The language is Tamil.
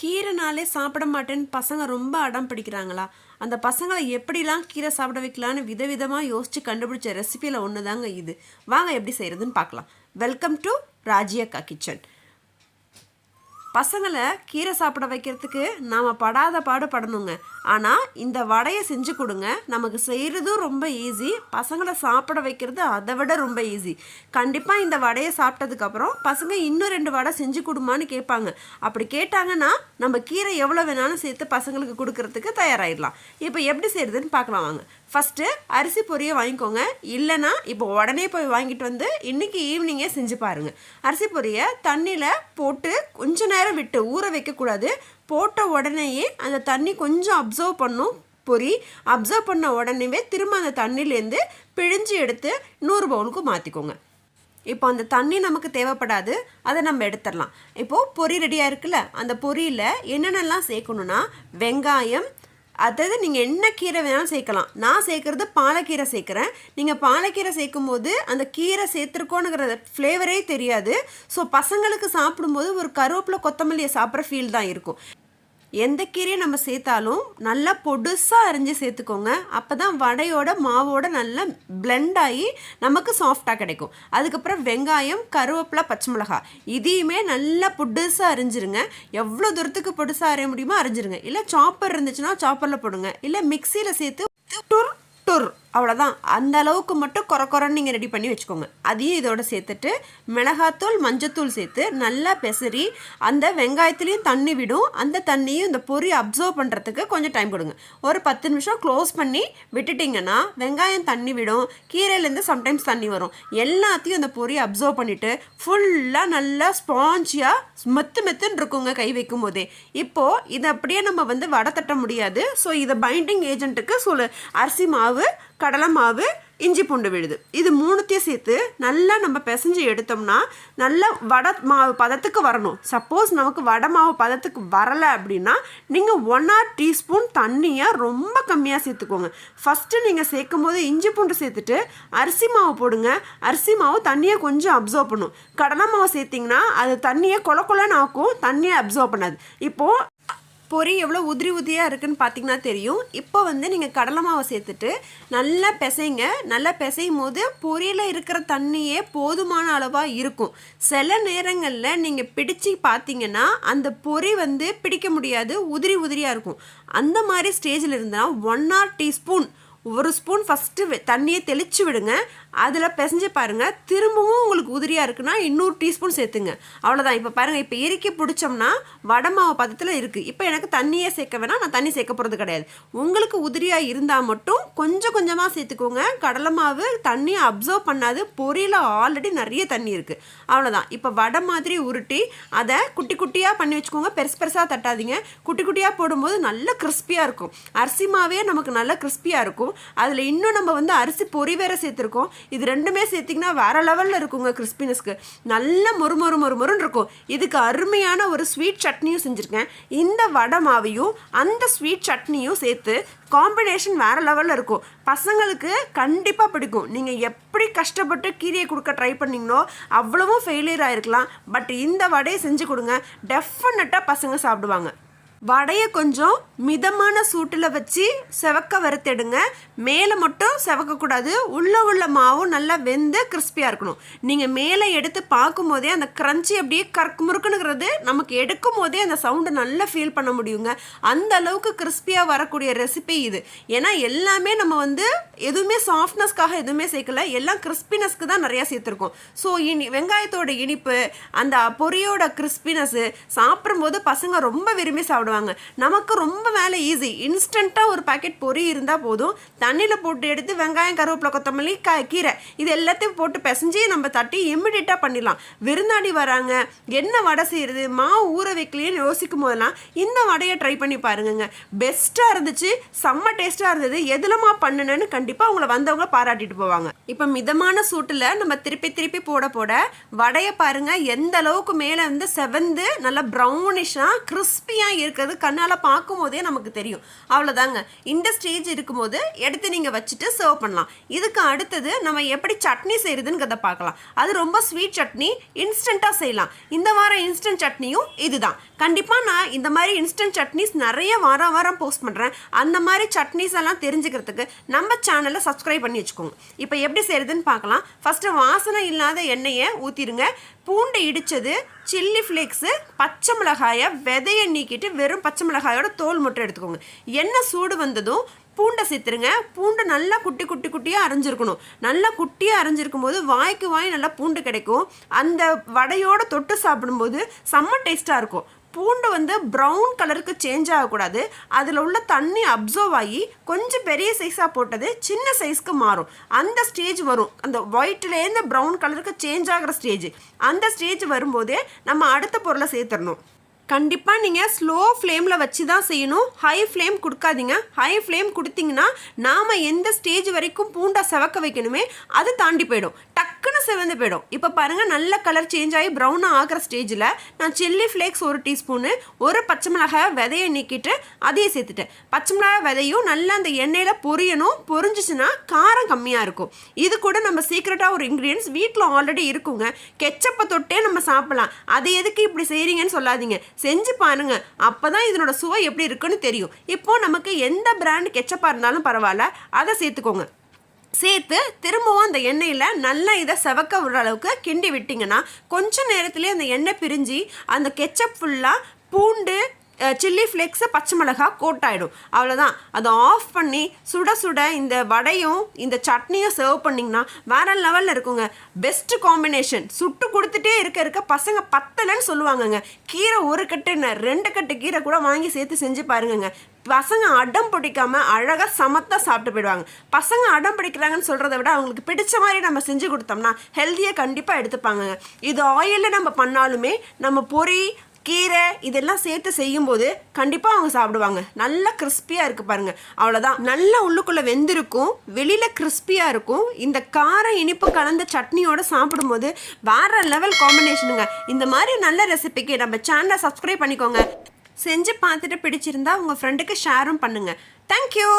கீரைனாலே சாப்பிட மாட்டேன்னு பசங்க ரொம்ப அடம் பிடிக்கிறாங்களா? அந்த பசங்களை எப்படிலாம் கீரை சாப்பிட வைக்கலான்னு விதவிதமாக யோசித்து கண்டுபிடிச்ச ரெசிபியில் ஒன்று தாங்க இது. வாங்க எப்படி செய்கிறதுன்னு பார்க்கலாம். வெல்கம் டு ராஜியக்கா கிச்சன் பசங்களை கீரை சாப்பிட வைக்கிறதுக்கு நாம் படாத பாடு படணுங்க. ஆனால் இந்த வடையை செஞ்சு கொடுங்க. நமக்கு செய்கிறதும் ரொம்ப ஈஸி பசங்களை சாப்பிட வைக்கிறது அதை விட ரொம்ப ஈஸி கண்டிப்பாக இந்த வடையை சாப்பிட்டதுக்கப்புறம் பசங்க இன்னும் ரெண்டு வடை செஞ்சு கொடுமான்னு கேட்பாங்க. அப்படி கேட்டாங்கன்னா நம்ம கீரை எவ்வளோ வேணாலும் சேர்த்து பசங்களுக்கு கொடுக்கறதுக்கு தயாராகிடலாம் இப்போ எப்படி செய்கிறதுன்னு பார்க்கலாம் வாங்க. ஃபஸ்ட்டு அரிசி பொரியை வாங்கிக்கோங்க. இல்லைன்னா இப்போ உடனே போய் வாங்கிட்டு வந்து இன்றைக்கி ஈவினிங்கே செஞ்சு பாருங்கள் அரிசி பொரியை தண்ணியில் போட்டு கொஞ்ச நேரம் விட்டு ஊற வைக்கக்கூடாது. போட்ட உடனேயே அந்த தண்ணி கொஞ்சம் அப்சர்வ் பண்ணும். பொரி அப்சர்வ் பண்ண உடனேவே திரும்ப அந்த தண்ணியிலேருந்து பிழிஞ்சு எடுத்து நூறு பவுலுக்கு மாற்றிக்கோங்க இப்போ அந்த தண்ணி நமக்கு தேவைப்படாது அதை நம்ம எடுத்துடலாம். இப்போது பொரி ரெடியாக இருக்குல்ல அந்த பொரியில் என்னென்னலாம் சேர்க்கணுன்னா வெங்காயம் அதாவது நீங்கள் என்ன கீரை வேணாலும் சேர்க்கலாம். நான் சேர்க்குறது பாலக்கீரை சேர்க்குறேன். நீங்கள் பாலக்கீரை சேர்க்கும் போது அந்த கீரை சேர்த்துருக்கோனுங்கிற ஃப்ளேவரே தெரியாது. ஸோ பசங்களுக்கு சாப்பிடும்போது ஒரு கருவேப்பிலை கொத்தமல்லியை சாப்பிட்ற ஃபீல் தான் இருக்கும். எந்த கீரையை நம்ம சேர்த்தாலும் நல்லா பொடுசாக அரிஞ்சு சேர்த்துக்கோங்க. அப்போ தான் வடையோட மாவோட நல்லா பிளெண்ட் ஆகி நமக்கு சாஃப்டாக கிடைக்கும். அதுக்கப்புறம் வெங்காயம் கருவேப்பிலை பச்சை மிளகாய். இதையுமே நல்லா பொடுசாக அரிஞ்சிருங்க. எவ்வளோ தூரத்துக்கு பொடுசாக அரைய முடியுமோ அரிஞ்சிருங்க. இல்லை சாப்பர் இருந்துச்சுன்னா சாப்பரில் போடுங்க. இல்லை மிக்சியில் சேர்த்து டுர் டுர். அவ்வளோதான் அந்த அளவுக்கு மட்டும் குறை குறைன்னு நீங்கள் ரெடி பண்ணி வச்சுக்கோங்க. அதையும் இதோட சேர்த்துட்டு மிளகாத்தூள் மஞ்சத்தூள் சேர்த்து நல்லா பெசரி அந்த வெங்காயத்துலேயும் தண்ணி விடும். அந்த தண்ணியும் இந்த பொறி அப்சர்வ் பண்ணுறதுக்கு கொஞ்சம் டைம் கொடுங்க. ஒரு பத்து நிமிஷம் க்ளோஸ் பண்ணி விட்டுட்டிங்கன்னா வெங்காயம் தண்ணி விடும். கீரையிலேருந்து சம்டைம்ஸ் தண்ணி வரும். எல்லாத்தையும் அந்த பொறி அப்சர்வ் பண்ணிவிட்டு ஃபுல்லாக நல்லா ஸ்பாஞ்சியாக மெத்து மெத்துன்னு இருக்குங்க கை வைக்கும் போதே. இப்போது இதை அப்படியே நம்ம வந்து வடை தட்ட முடியாது. ஸோ இதை பைண்டிங் ஏஜென்ட்டுக்கு சொல்லு. அரிசி மாவு கடலை மாவு இஞ்சி பூண்டு விழுது. இது மூணுத்தையும் சேர்த்து நல்லா நம்ம பிசைஞ்சு எடுத்தோம்னா நல்லா வடை மாவு பதத்துக்கு வரணும். சப்போஸ் நமக்கு வடை மாவு பதத்துக்கு வரலை அப்படின்னா நீங்கள் ஒன் ஆர் டீஸ்பூன் தண்ணியை ரொம்ப கம்மியாக சேர்த்துக்கோங்க. ஃபஸ்ட்டு நீங்கள் சேர்க்கும் போது இஞ்சி பூண்டு சேர்த்துட்டு அரிசி மாவு போடுங்க. அரிசி மாவு தண்ணியை கொஞ்சம் அப்சர்வ் பண்ணும். கடலை மாவு சேர்த்திங்கன்னா அது தண்ணியை கொல கொலன்னு ஆக்கும் தண்ணியை அப்சர்வ் பண்ணாது. இப்போது பொரி எவ்வளோ உதிரி உதிரியாக இருக்குன்னு பார்த்தீங்கன்னா தெரியும். இப்போ வந்து நீங்கள் கடலை மாவை சேர்த்துட்டு நல்லா பிசைங்க. நல்லா பிசையும் போது பொரியில் இருக்கிற தண்ணியே போதுமான அளவாக இருக்கும். சில நேரங்களில் நீங்கள் பிடிச்சி பார்த்தீங்கன்னா அந்த பொரி வந்து பிடிக்க முடியாது. உதிரி உதிரியாக இருக்கும். அந்த மாதிரி ஸ்டேஜில் இருந்தால் ஒன் ஆர் டீஸ்பூன் ஒரு ஸ்பூன் ஃபஸ்ட்டு தண்ணியை தெளித்து விடுங்க. அதில் பிசைஞ்சு பாருங்கள் திரும்பவும் உங்களுக்கு உதிரியாக இருக்குன்னா இன்னொரு டீஸ்பூன் சேர்த்துங்க. அவ்வளோதான் இப்போ பாருங்கள் இப்போ இறுக்கி பிடிச்சோம்னா வடை மாவு பதத்தில் இருக்குது இப்போ எனக்கு தண்ணியே சேர்க்க வேணாம். நான் தண்ணி சேர்க்க போகிறது கிடையாது. உங்களுக்கு உதிரியாக இருந்தால் மட்டும் கொஞ்சம் கொஞ்சமாக சேர்த்துக்கோங்க. கடலை மாவு தண்ணியை அப்சர்வ் பண்ணாது. பொரியில் ஆல்ரெடி நிறைய தண்ணி இருக்குது அவ்வளோதான் இப்போ வடை மாதிரி உருட்டி அதை குட்டி குட்டியாக பண்ணி வச்சுக்கோங்க. பெருசு பெருசாக தட்டாதீங்க. குட்டி குட்டியாக போடும்போது நல்ல கிறிஸ்பியாக இருக்கும். அரிசி மாவே நமக்கு நல்ல கிறிஸ்பியாக இருக்கும். அதில் இன்னும் நம்ம வந்து அரிசி பொரி வேற சேர்த்துருக்கோம். இது ரெண்டுமே சேர்த்திங்கன்னா வேற லெவலில் இருக்குங்க கிறிஸ்பினஸ்க்கு. நல்ல மொறு மொறு மொறு மொறுன்னு இருக்கும். இதுக்கு அருமையான ஒரு ஸ்வீட் சட்னியும் செஞ்சுருக்கேன். இந்த வடை மாவையும் அந்த ஸ்வீட் சட்னியும் சேர்த்து காம்பினேஷன் வேறு லெவலில் இருக்கும். பசங்களுக்கு கண்டிப்பாக பிடிக்கும். நீங்கள் எப்படி கஷ்டப்பட்டு கீரையை கொடுக்க ட்ரை பண்ணீங்களோ அவ்வளவும் ஃபெயிலியர் ஆகிருக்கலாம் பட் இந்த வடையை செஞ்சு கொடுங்க. டெஃபினட்டாக பசங்க சாப்பிடுவாங்க. வடையை கொஞ்சம் மிதமான சூட்டில் வச்சு செவக்க வறுத்தெடுங்க. மேலே மட்டும் செவக்கக்கூடாது உள்ளே உள்ள மாவும் நல்லா வெந்து கிறிஸ்பியாக இருக்கணும். நீங்கள் மேலே எடுத்து பார்க்கும்போதே அந்த க்ரன்ச்சி அப்படியே கறக்கு முறுக்குனுங்கிறது நமக்கு எடுக்கும் போதே அந்த சவுண்டை நல்லா ஃபீல் பண்ண முடியுங்க. அந்த அளவுக்கு கிறிஸ்பியாக வரக்கூடிய ரெசிபி இது. ஏன்னா எல்லாமே நம்ம வந்து எதுவுமே சாஃப்ட்னஸ்க்காக எதுவுமே சேர்க்கல. எல்லாம் கிறிஸ்பினஸ்க்கு தான் நிறையா சேர்த்துருக்கோம். ஸோ இனி வெங்காயத்தோட இனிப்பு அந்த பொரியோட கிறிஸ்பினஸ்ஸு சாப்பிடும்போது பசங்க ரொம்ப விரும்பி சாப்பிடுவாங்க நமக்கு ரொம்ப வேலை ஈஸி இன்ஸ்டண்ட்டாக ஒரு பாக்கெட் பொரி இருந்தால் போதும். தண்ணியில் போட்டு எடுத்து வெங்காயம் கருவேப்பிலை கொத்தமல்லி க கீரை இது எல்லாத்தையும் போட்டு பிசைஞ்சு நம்ம தட்டி இம்மிடியட்டாக பண்ணிடலாம். விருந்தாடி வராங்க. என்ன வடை செய்கிறது மாவு ஊற வைக்கலையேன்னு யோசிக்கும் போதெல்லாம் இந்த வடையை ட்ரை பண்ணி பாருங்கங்க. பெஸ்ட்டாக இருந்துச்சு செம்ம டேஸ்ட்டாக இருந்தது. எதுலமா பண்ணுனேன்னு கண்டிப்பாக உங்களை வந்தவங்க பாராட்டிட்டு போவாங்க. இப்போ மிதமான சூட்டில் நம்ம திருப்பி திருப்பி போட போட வடையை பாருங்கள் எந்த அளவுக்கு மேலே வந்து செவந்து நல்லா ப்ரௌனிஷாக கிறிஸ்பியாக இருக்கு இருக்கிறது கண்ணால் பார்க்கும் போதே நமக்கு தெரியும். அவ்வளோதாங்க இந்த ஸ்டேஜ் இருக்கும்போது எடுத்து நீங்கள் வச்சுட்டு சர்வ் பண்ணலாம். இதுக்கு அடுத்தது நம்ம எப்படி சட்னி செய்கிறதுங்கிறத பார்க்கலாம். அது ரொம்ப ஸ்வீட் சட்னி இன்ஸ்டண்ட்டாக செய்யலாம். இந்த வாரம் இன்ஸ்டன்ட் சட்னியும் இதுதான். கண்டிப்பாக நான் இந்த மாதிரி இன்ஸ்டன்ட் சட்னிஸ் நிறைய வாரம் வாரம் போஸ்ட் பண்ணுறேன் அந்த மாதிரி சட்னிஸ் எல்லாம் தெரிஞ்சுக்கிறதுக்கு நம்ம சேனலை சப்ஸ்கிரைப் பண்ணி வச்சுக்கோங்க. இப்போ எப்படி செய்கிறதுன்னு பார்க்கலாம். ஃபஸ்ட்டு வாசனை இல்லாத எண்ணெயை ஊற்றிடுங்க பூண்டு இடித்தது சில்லி ஃப்ளேக்ஸு பச்சை மிளகாயை விதையை நீக்கிட்டு வெறும் பச்சை மிளகாயோட தோல் மட்டும் எடுத்துக்கோங்க. எண்ணெய் சூடு வந்ததும் பூண்டை சேர்த்துருங்க. பூண்டு நல்லா குட்டி குட்டி குட்டியாக அரைஞ்சிருக்கணும். நல்லா குட்டியாக அரைஞ்சிருக்கும் போது வாய்க்கு வாய் நல்லா பூண்டு கிடைக்கும். அந்த வடையோட தொட்டு சாப்பிடும்போது செம்ம டேஸ்ட்டாக இருக்கும். பூண்டு வந்து ப்ரௌன் கலருக்கு சேஞ்ச் ஆகக்கூடாது. அதில் உள்ள தண்ணி அப்சர்வ் ஆகி கொஞ்சம் பெரிய சைஸாக போட்டது சின்ன சைஸ்க்கு மாறும். அந்த ஸ்டேஜ் வரும். அந்த ஒயிட்லேருந்து ப்ரௌன் கலருக்கு சேஞ்ச் ஆகிற ஸ்டேஜ் அந்த ஸ்டேஜ் வரும்போதே நம்ம அடுத்த பொருளை சேர்த்துடணும். கண்டிப்பாக நீங்கள் ஸ்லோ ஃப்ளேமில் வச்சு தான் செய்யணும். ஹை ஃப்ளேம் கொடுக்காதீங்க. ஹை ஃப்ளேம் கொடுத்தீங்கன்னா நாம் எந்த ஸ்டேஜ் வரைக்கும் பூண்டை செவக்க வைக்கணுமே அது தாண்டி போயிடும். டக் டக்குன்னு செவந்து போயிடும். இப்போ பாருங்கள் நல்ல கலர் சேஞ்ச் ஆகி ப்ரௌனாக ஆகிற ஸ்டேஜில் நான் சில்லி ஃப்ளேக்ஸ் ஒரு டீஸ்பூனு ஒரு பச்சை மிளகாய் விதையை நீக்கிட்டு அதையும் சேர்த்துட்டேன். பச்சை மிளகாய் விதையும் நல்லா அந்த எண்ணெயில் பொரியணும். பொரிஞ்சிச்சுன்னா காரம் கம்மியாக இருக்கும். இது கூட நம்ம சீக்ரெட்டாக ஒரு இன்க்ரீடியன்ஸ் வீட்டில் ஆல்ரெடி இருக்குங்க. கெச்சப்பை தொட்டே நம்ம சாப்பிடலாம். அது எதுக்கு இப்படி செய்கிறீங்கன்னு சொல்லாதீங்க. செஞ்சு பாருங்க. அப்போ தான் இதனோட சுவை எப்படி இருக்குன்னு தெரியும். இப்போது நமக்கு எந்த பிராண்ட் கெச்சப்பாக இருந்தாலும் பரவாயில்ல. அதை சேர்த்துக்கோங்க. சேர்த்து திரும்பவும் அந்த எண்ணெயில் நல்லா இதை செவக்க விடுற அளவுக்கு கிண்டி விட்டிங்கன்னா கொஞ்சம் நேரத்துலேயே அந்த எண்ணெய் பிரிஞ்சு அந்த கெச்சப் ஃபுல்லாக பூண்டு சில்லி ஃப்ளேக்ஸை பச்சை மிளகா கோட் ஆகிடும் அவ்வளோதான் அதை ஆஃப் பண்ணி சுட சுட இந்த வடையும் இந்த சட்னியும் சர்வ் பண்ணிங்கன்னா வேற லெவலில் இருக்குங்க. பெஸ்ட்டு காம்பினேஷன் சுட்டு கொடுத்துட்டே இருக்க இருக்க பசங்க பத்தலைன்னு சொல்லுவாங்கங்க. கீரை ஒரு கட்டுன்னு ரெண்டு கட்டு கீரை கூட வாங்கி சேர்த்து செஞ்சு பாருங்கங்க. பசங்க அடம் பிடிக்காம அழகாக சமத்தாக சாப்பிட்டு போயிடுவாங்க. பசங்க அடம் பிடிக்கிறாங்கன்னு சொல்கிறத விட அவங்களுக்கு பிடிச்ச மாதிரி நம்ம செஞ்சு கொடுத்தோம்னா ஹெல்த்தியாக கண்டிப்பாக எடுத்துப்பாங்க இது ஆயிலில் நம்ம பண்ணாலுமே நம்ம பொரி கீரை இதெல்லாம் சேர்த்து செய்யும்போது கண்டிப்பாக அவங்க சாப்பிடுவாங்க. நல்லா கிறிஸ்பியாக இருக்குது பாருங்கள் அவ்வளோதான் நல்லா உள்ளுக்குள்ளே வெந்திருக்கும். வெளியில் கிறிஸ்பியாக இருக்கும். இந்த கார இனிப்பு கலந்த சட்னியோடு சாப்பிடும்போது வேற லெவல் காம்பினேஷனுங்க இந்த மாதிரி நல்ல ரெசிபிக்கு நம்ம சேனலை சப்ஸ்கிரைப் பண்ணிக்கோங்க. செஞ்சு பார்த்துட்டு பிடிச்சிருந்தா உங்கள் ஃப்ரெண்டுக்கு ஷேரும் பண்ணுங்கள் தேங்க்யூ